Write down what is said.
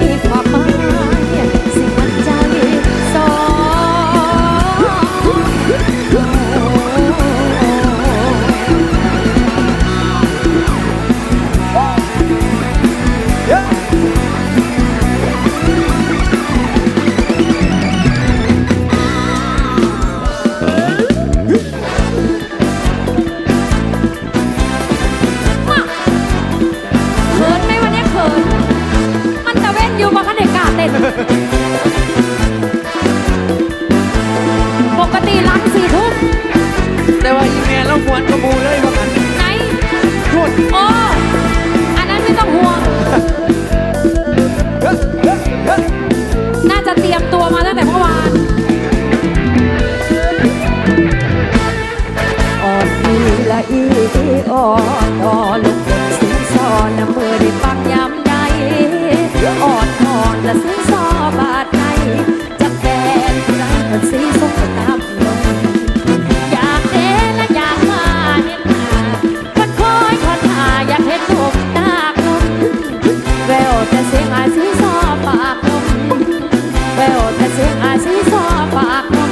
me. For แต่ว่าอีแม่เราควรกระมูเลยว่ากันไหนทุดอ้อันนั้นไม่ต้องห่วง น่าจะเตรียมตัวมาตั้งแต่เมื่อวานออนดีละอีอ่ออ่อนลูกดสิงสอนน้ำมือได้ปักย้ำใดออด แววแต่เสียงอายสีซอปากมอง